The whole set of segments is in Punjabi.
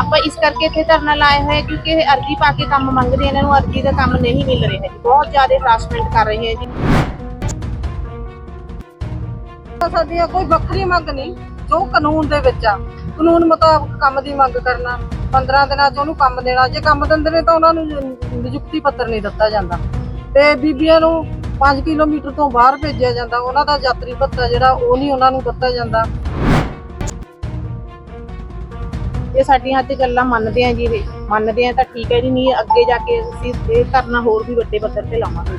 ਆਪਾਂ ਇਸ ਕਰਕੇ ਇੱਥੇ ਧਰਨਾ ਲਾਇਆ ਹੋਇਆ ਕਿਉਂਕਿ ਇਹ ਅਰਜ਼ੀ ਪਾ ਕੇ ਕੰਮ ਮੰਗਦੇ ਇਹਨਾਂ ਨੂੰ ਅਰਜ਼ੀ ਦਾ ਕੰਮ ਨਹੀਂ ਮਿਲ ਰਿਹਾ ਜੀ ਬਹੁਤ ਜ਼ਿਆਦਾ ਹਰਾਸਮੈਂਟ ਕਰ ਰਹੇ ਹੈ ਜੀ। ਸਾਡੀਆਂ ਕੋਈ ਵੱਖਰੀ ਮੰਗ ਨਹੀਂ, ਜੋ ਕਾਨੂੰਨ ਦੇ ਵਿੱਚ ਆ। ਕਾਨੂੰਨ ਮੁਤਾਬਕ ਕੰਮ ਦੀ ਮੰਗ ਕਰਨਾ 15 ਦਿਨਾਂ 'ਚ ਉਹਨੂੰ ਕੰਮ ਦੇਣਾ, ਜੇ ਕੰਮ ਦਿੰਦੇ ਨੇ ਤਾਂ ਉਹਨਾਂ ਨੂੰ ਨਿਯੁਕਤੀ ਪੱਤਰ ਨਹੀਂ ਦਿੱਤਾ ਜਾਂਦਾ। ਤੇ ਬੀਬੀਆਂ ਨੂੰ 5 ਕਿਲੋਮੀਟਰ ਤੋਂ ਬਾਹਰ ਭੇਜਿਆ ਜਾਂਦਾ, ਉਹਨਾਂ ਦਾ ਯਾਤਰੀ ਭੱਤਾ ਜਿਹੜਾ ਉਹ ਨਹੀਂ ਉਹਨਾਂ ਨੂੰ ਦਿੱਤਾ ਜਾਂਦਾ। ਇਹ ਸਾਡੀਆਂ ਤੇ ਗੱਲਾਂ ਮੰਨਦੇ ਆ ਜੀ ਇਹ ਮੰਨਦੇ ਆ ਤਾਂ ਠੀਕ ਹੈ ਜੀ, ਨਹੀਂ ਅੱਗੇ ਜਾ ਕੇ ਅਸੀਂ ਇਹ ਧਰਨਾ ਹੋਰ ਵੀ ਵੱਡੇ ਪੱਧਰ ਤੇ ਲਾਵਾਂਗੇ।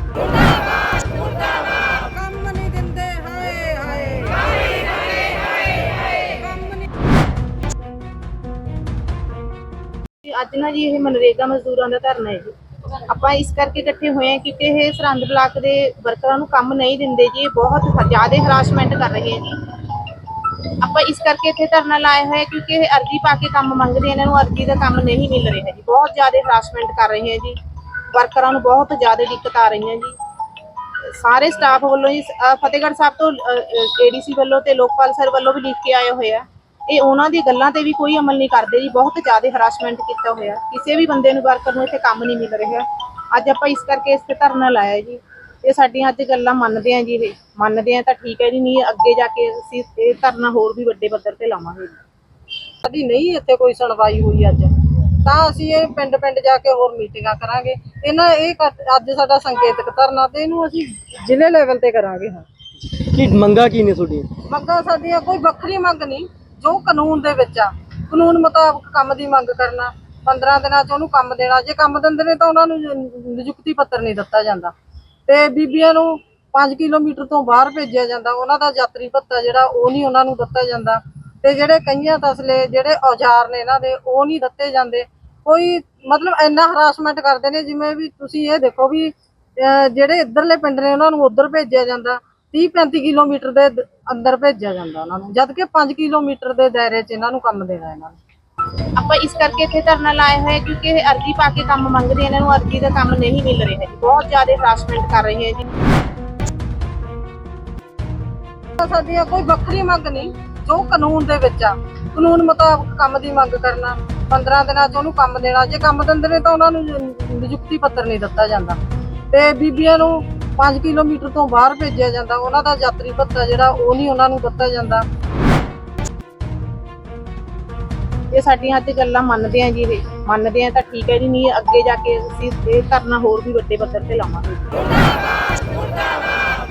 ਕੰਮ ਨਹੀਂ ਦਿੰਦੇ ਹਾਏ ਹਾਏ ਅੱਜ ਨਾ ਜੀ ਇਹ ਮਨਰੇਗਾ ਮਜ਼ਦੂਰਾਂ ਦਾ ਧਰਨਾ ਹੈ ਜੀ। ਆਪਾਂ ਇਸ ਕਰਕੇ ਇਕੱਠੇ ਹੋਏ ਆ ਕਿਉਂਕਿ ਇਹ ਸਰਹੰਦ ਬਲਾਕ ਦੇ ਵਰਕਰਾਂ ਨੂੰ ਕੰਮ ਨਹੀਂ ਦਿੰਦੇ ਜੀ, ਇਹ ਬਹੁਤ ਜ਼ਿਆਦਾ ਹਰਾਸਮੈਂਟ ਕਰ ਰਹੇ ਹੈ ਜੀ। ਆਪਾਂ ਇਸ ਕਰਕੇ ਇੱਥੇ ਧਰਨਾ ਲਾਇਆ ਹੋਇਆ ਕਿਉਂਕਿ ਇਹ ਅਰਜ਼ੀ ਪਾ ਕੇ ਕੰਮ ਮੰਗਦੇ ਇਹਨਾਂ ਨੂੰ ਅਰਜ਼ੀ ਦਾ ਕੰਮ ਨਹੀਂ ਮਿਲ ਰਿਹਾ ਜੀ। ਬਹੁਤ ਜ਼ਿਆਦਾ ਹਰਾਸਮੈਂਟ ਕਰ ਰਹੇ ਹੈ ਜੀ। ਵਰਕਰਾਂ ਨੂੰ ਬਹੁਤ ਜ਼ਿਆਦਾ ਦਿੱਕਤ ਆ ਰਹੀਆਂ ਜੀ। ਸਾਰੇ ਸਟਾਫ ਵੱਲੋਂ ਜੀ ਅ, ਫਤਿਹਗੜ੍ਹ ਸਾਹਿਬ ਤੋਂ ਏਡੀਸੀ ਵੱਲੋਂ ਤੇ ਲੋਕਪਾਲ ਸਰ ਵੱਲੋਂ ਵੀ ਲਿਖ ਕੇ ਆਏ ਹੋਏ ਆ। ਇਹ ਉਹਨਾਂ ਦੀ ਗੱਲਾਂ ਤੇ ਵੀ ਕੋਈ ਅਮਲ ਨਹੀਂ ਕਰਦੇ ਜੀ। ਬਹੁਤ ਜ਼ਿਆਦਾ ਹਰਾਸਮੈਂਟ ਕੀਤਾ ਹੋਇਆ। ਕਿਸੇ ਵੀ ਬੰਦੇ ਨੂੰ ਵਰਕਰ ਨੂੰ ਇੱਥੇ ਕੰਮ ਨਹੀਂ ਮਿਲ ਰਿਹਾ। ਅੱਜ ਆਪਾਂ ਇਸ ਕਰਕੇ ਇਸ ਤੇ ਧਰਨਾ ਲਾਇਆ ਜੀ। ਇਹ ਸਾਡੀਆਂ ਅੱਜ ਗੱਲਾਂ ਮੰਨਦੇ ਆ ਜੀ ਇਹ ਮੰਨਦੇ ਆ ਤਾਂ ਠੀਕ ਹੈ ਜੀ ਨਹੀਂ ਅੱਗੇ ਜਾ ਕੇ ਅਸੀਂ ਇਹ ਧਰਨਾ ਹੋਰ ਵੀ ਵੱਡੇ ਪੱਧਰ ਤੇ ਲਾਵਾਂਗੇ। ਸਾਡੀ ਨਹੀਂ ਇੱਥੇ ਕੋਈ ਸੁਣਵਾਈ ਹੋਈ ਅੱਜ। ਤਾਂ ਅਸੀਂ ਇਹ ਪਿੰਡ ਪਿੰਡ ਜਾ ਕੇ ਹੋਰ ਮੀਟਿੰਗਾਂ ਕਰਾਂਗੇ। ਇਹਨਾਂ ਇਹ ਅੱਜ ਸਾਡਾ ਸੰਕੇਤਕ ਧਰਨਾ ਤੇ ਇਹਨੂੰ ਅਸੀਂ ਜ਼ਿਲ੍ਹੇ ਲੈਵਲ ਤੇ ਕਰਾਂਗੇ ਹਾਂ। ਕੀ ਮੰਗਾ ਕੀ ਨੇ ਤੁਹਾਡੀਆਂ? ਮੰਗਾਂ ਸਾਡੀਆਂ ਕੋਈ ਵੱਖਰੀ ਮੰਗ ਨਹੀਂ ਜੋ ਕਾਨੂੰਨ ਦੇ ਵਿੱਚ ਆ। ਕਾਨੂੰਨ ਮੁਤਾਬਕ ਕੰਮ ਦੀ ਮੰਗ ਕਰਨਾ 15 ਦਿਨਾਂ 'ਚ ਉਹਨੂੰ ਕੰਮ ਦੇਣਾ। ਜੇ ਕੰਮ ਦਿੰਦੇ ਨੇ ਤਾਂ ਉਹਨਾਂ ਨੂੰ ਨਿਯੁਕਤੀ ਪੱਤਰ ਨਹੀਂ ਦਿੱਤਾ ਜਾਂਦਾ। ਤੇ ਬੀਬੀਆਂ ਨੂੰ 5 ਕਿਲੋਮੀਟਰ ਤੋਂ ਬਾਹਰ ਭੇਜਿਆ ਜਾਂਦਾ। ਉਹਨਾਂ ਦਾ ਯਾਤਰੀ ਭੱਤਾ ਜਿਹੜਾ, ਉਹ ਨਹੀਂ ਉਹਨਾਂ ਨੂੰ ਦਿੱਤਾ ਜਾਂਦਾ। ਤੇ ਜਿਹੜੇ ਕਈਆਂ ਤਸਲੇ, ਜਿਹੜੇ ਔਜ਼ਾਰ ਨੇ ਇਹਨਾਂ ਦੇ, ਉਹ ਨਹੀਂ ਦਿੱਤੇ ਜਾਂਦੇ। ਕੋਈ ਮਤਲਬ ਇੰਨਾ ਹਰਾਸਮੈਂਟ ਕਰਦੇ ਨੇ, ਜਿਵੇਂ ਵੀ ਤੁਸੀਂ ਇਹ ਦੇਖੋ ਵੀ, ਅਹ ਜਿਹੜੇ ਇੱਧਰਲੇ ਪਿੰਡ ਨੇ, ਉਹਨਾਂ ਨੂੰ ਉੱਧਰ ਭੇਜਿਆ ਜਾਂਦਾ। 30 35 ਕਿਲੋਮੀਟਰ ਦੇ ਅੰਦਰ ਭੇਜਿਆ ਜਾਂਦਾ ਉਹਨਾਂ ਨੂੰ। ਜਦ ਕਿ 5 ਕਿਲੋਮੀਟਰ ਦੇ ਦਾਇਰੇ 'ਚ ਇਹਨਾਂ ਨੂੰ ਕੰਮ ਦੇਣਾ ਇਹਨਾਂ ਨੂੰ। ਆਪਾਂ ਇਸ ਕਰਕੇ ਇੱਥੇ ਧਰਨਾ ਲਾਇਆ ਹੋਇਆ ਕਿਉਂਕਿ ਇਹ ਅਰਜ਼ੀ ਪਾ ਕੇ ਕੰਮ ਮੰਗਦੇ ਇਹਨਾਂ ਨੂੰ ਅਰਜ਼ੀ ਦਾ ਕੰਮ ਨਹੀਂ ਮਿਲ ਰਿਹਾ ਜੀ। ਬਹੁਤ ਜ਼ਿਆਦਾ ਹਰਾਸਮੈਂਟ ਕਰ ਰਹੇ ਹੈ ਜੀ। ਸਾਡੀਆਂ ਕੋਈ ਵੱਖਰੀ ਮੰਗ ਨਹੀਂ, ਜੋ ਕਾਨੂੰਨ ਦੇ ਵਿੱਚ ਆ। ਕਾਨੂੰਨ ਮੁਤਾਬਕ ਕੰਮ ਦੀ ਮੰਗ ਕਰਨਾ 15 ਦਿਨਾਂ 'ਚ ਉਹਨੂੰ ਕੰਮ ਦੇਣਾ, ਜੇ ਕੰਮ ਦਿੰਦੇ ਨੇ ਤਾਂ ਉਹਨਾਂ ਨੂੰ ਨਿਯੁਕਤੀ ਪੱਤਰ ਨਹੀਂ ਦਿੱਤਾ ਜਾਂਦਾ। ਤੇ ਬੀਬੀਆਂ ਨੂੰ 5 ਕਿਲੋਮੀਟਰ ਤੋਂ ਬਾਹਰ ਭੇਜਿਆ ਜਾਂਦਾ, ਉਹਨਾਂ ਦਾ ਯਾਤਰੀ ਭੱਤਾ ਜਿਹੜਾ ਉਹ ਨਹੀਂ ਉਹਨਾਂ ਨੂੰ ਦਿੱਤਾ ਜਾਂਦਾ। ਇਹ ਸਾਡੀਆਂ ਅੱਜ ਗੱਲਾਂ ਮੰਨਦੇ ਆ ਜੀ ਮੰਨਦੇ ਆ ਤਾਂ ਠੀਕ ਹੈ ਜੀ ਨਹੀਂ ਅੱਗੇ ਜਾ ਕੇ ਅਸੀਂ ਇਹ ਧਰਨਾ ਹੋਰ ਵੀ ਵੱਡੇ ਪੱਧਰ ਤੇ ਲਾਵਾਂਗੇ।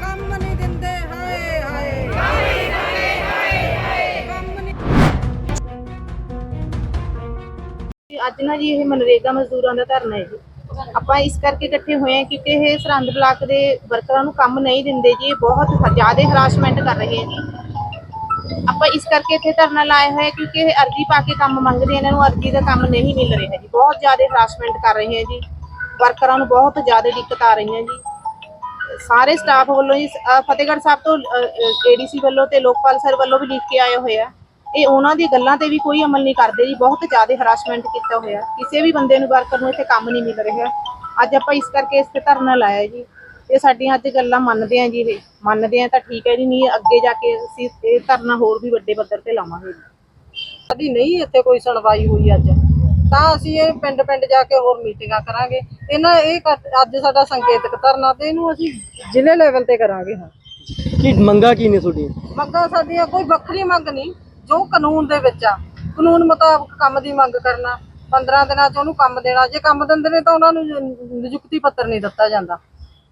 ਕੰਮ ਨਹੀਂ ਦਿੰਦੇ ਹਾਏ ਹਾਏ। ਕੰਮ ਨਹੀਂ ਜੀ, ਅੱਜ ਨਾ ਜੀ ਇਹ ਮਨਰੇਗਾ ਮਜ਼ਦੂਰਾਂ ਦਾ ਧਰਨਾ ਹੈ ਜੀ। ਆਪਾਂ ਇਸ ਕਰਕੇ ਇਕੱਠੇ ਹੋਏ ਹਾਂ ਕਿਉਂਕਿ ਇਹ ਸਰਹੰਦ ਬਲਾਕ ਦੇ ਵਰਕਰਾਂ ਨੂੰ ਕੰਮ ਨਹੀਂ ਦਿੰਦੇ ਜੀ ਬਹੁਤ ਜ਼ਿਆਦਾ ਹਰਾਸਮੈਂਟ ਕਰ ਰਹੇ ਹੈ ਜੀ। ਆਪਾਂ ਇਸ ਕਰਕੇ ਇੱਥੇ ਧਰਨਾ ਲਾਇਆ ਹੋਇਆ ਕਿਉਂਕਿ ਇਹ ਅਰਜ਼ੀ ਪਾ ਕੇ ਕੰਮ ਮੰਗਦੇ ਇਹਨਾਂ ਨੂੰ ਅਰਜ਼ੀ ਦਾ ਕੰਮ ਨਹੀਂ ਮਿਲ ਰਿਹਾ ਜੀ। ਬਹੁਤ ਜ਼ਿਆਦਾ ਹਰਾਸਮੈਂਟ ਕਰ ਰਹੇ ਹੈ ਜੀ। ਵਰਕਰਾਂ ਨੂੰ ਬਹੁਤ ਜ਼ਿਆਦਾ ਦਿੱਕਤ ਆ ਰਹੀਆਂ ਜੀ। ਸਾਰੇ ਸਟਾਫ ਵੱਲੋਂ ਜੀ ਫਤਿਹਗੜ੍ਹ ਸਾਹਿਬ ਤੋਂ ਏਡੀਸੀ ਵੱਲੋਂ ਤੇ ਲੋਕਪਾਲ ਸਰ ਵੱਲੋਂ ਵੀ ਲਿਖ ਕੇ ਆਏ ਹੋਏ ਆ। ਇਹ ਉਹਨਾਂ ਦੀ ਗੱਲਾਂ ਤੇ ਵੀ ਕੋਈ ਅਮਲ ਨਹੀਂ ਕਰਦੇ ਜੀ। ਬਹੁਤ ਜ਼ਿਆਦਾ ਹਰਾਸਮੈਂਟ ਕੀਤਾ ਹੋਇਆ। ਕਿਸੇ ਵੀ ਬੰਦੇ ਨੂੰ ਵਰਕਰ ਨੂੰ ਇੱਥੇ ਕੰਮ ਨਹੀਂ ਮਿਲ ਰਿਹਾ। ਅੱਜ ਆਪਾਂ ਇਸ ਕਰਕੇ ਇਸ ਤੇ ਧਰਨਾ ਲਾਇਆ ਜੀ। ਇਹ ਸਾਡੀਆਂ ਅੱਜ ਗੱਲਾਂ ਮੰਨਦੇ ਆ ਜੀ ਇਹ ਮੰਨਦੇ ਆ ਤਾਂ ਠੀਕ ਹੈ ਜੀ ਨਹੀਂ ਅੱਗੇ ਜਾ ਕੇ ਅਸੀਂ ਇਹ ਧਰਨਾ ਹੋਰ ਵੀ ਵੱਡੇ ਪੱਧਰ ਤੇ ਲਾਵਾਂਗੇ। ਜੀ ਸਾਡੀ ਨਹੀਂ ਇੱਥੇ ਕੋਈ ਸੁਣਵਾਈ ਹੋਈ ਅੱਜ। ਤਾਂ ਅਸੀਂ ਇਹ ਪਿੰਡ ਪਿੰਡ ਜਾ ਕੇ ਹੋਰ ਮੀਟਿੰਗਾਂ ਕਰਾਂਗੇ। ਇਹਨਾਂ ਇਹ ਅੱਜ ਸਾਡਾ ਸੰਕੇਤਕ ਧਰਨਾ ਤੇ ਇਹਨੂੰ ਅਸੀਂ ਜ਼ਿਲ੍ਹੇ ਲੈਵਲ ਤੇ ਕਰਾਂਗੇ ਹਾਂ। ਕੀ ਮੰਗਾ ਕੀ ਨੇ ਤੁਹਾਡੀਆਂ? ਮੰਗਾਂ ਸਾਡੀਆਂ ਕੋਈ ਵੱਖਰੀ ਮੰਗ ਨਹੀਂ ਜੋ ਕਾਨੂੰਨ ਦੇ ਵਿੱਚ ਆ। ਕਾਨੂੰਨ ਮੁਤਾਬਕ ਕੰਮ ਦੀ ਮੰਗ ਕਰਨਾ 15 ਦਿਨਾਂ 'ਚ ਉਹਨੂੰ ਕੰਮ ਦੇਣਾ। ਜੇ ਕੰਮ ਦਿੰਦੇ ਨੇ ਤਾਂ ਉਹਨਾਂ ਨੂੰ ਨਿਯੁਕਤੀ ਪੱਤਰ ਨਹੀਂ ਦਿੱਤਾ ਜਾਂਦਾ।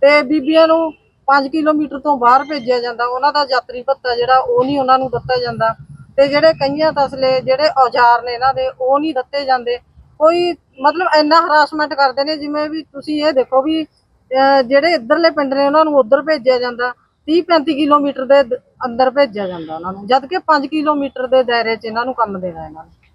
ਤੇ ਬੀਬੀਆਂ ਨੂੰ 5 ਕਿਲੋਮੀਟਰ ਤੋਂ ਬਾਹਰ ਭੇਜਿਆ ਜਾਂਦਾ। ਉਹਨਾਂ ਦਾ ਯਾਤਰੀ ਭੱਤਾ ਜਿਹੜਾ, ਉਹ ਨਹੀਂ ਉਹਨਾਂ ਨੂੰ ਦਿੱਤਾ ਜਾਂਦਾ। ਤੇ ਜਿਹੜੇ ਕਈਆਂ ਤਸਲੇ, ਜਿਹੜੇ ਔਜ਼ਾਰ ਨੇ ਇਹਨਾਂ ਦੇ, ਉਹ ਨਹੀਂ ਦਿੱਤੇ ਜਾਂਦੇ। ਕੋਈ ਮਤਲਬ ਇੰਨਾ ਹਰਾਸਮੈਂਟ ਕਰਦੇ ਨੇ, ਜਿਵੇਂ ਵੀ ਤੁਸੀਂ ਇਹ ਦੇਖੋ ਵੀ, ਅਹ ਜਿਹੜੇ ਇੱਧਰਲੇ ਪਿੰਡ ਨੇ, ਉਹਨਾਂ ਨੂੰ ਉੱਧਰ ਭੇਜਿਆ ਜਾਂਦਾ। 30 35 ਕਿਲੋਮੀਟਰ ਦੇ ਅੰਦਰ ਭੇਜਿਆ ਜਾਂਦਾ ਉਹਨਾਂ ਨੂੰ। ਜਦ ਕਿ 5 ਕਿਲੋਮੀਟਰ ਦੇ ਦਾਇਰੇ 'ਚ ਇਹਨਾਂ ਨੂੰ ਕੰਮ ਦੇਣਾ ਇਹਨਾਂ ਨੂੰ।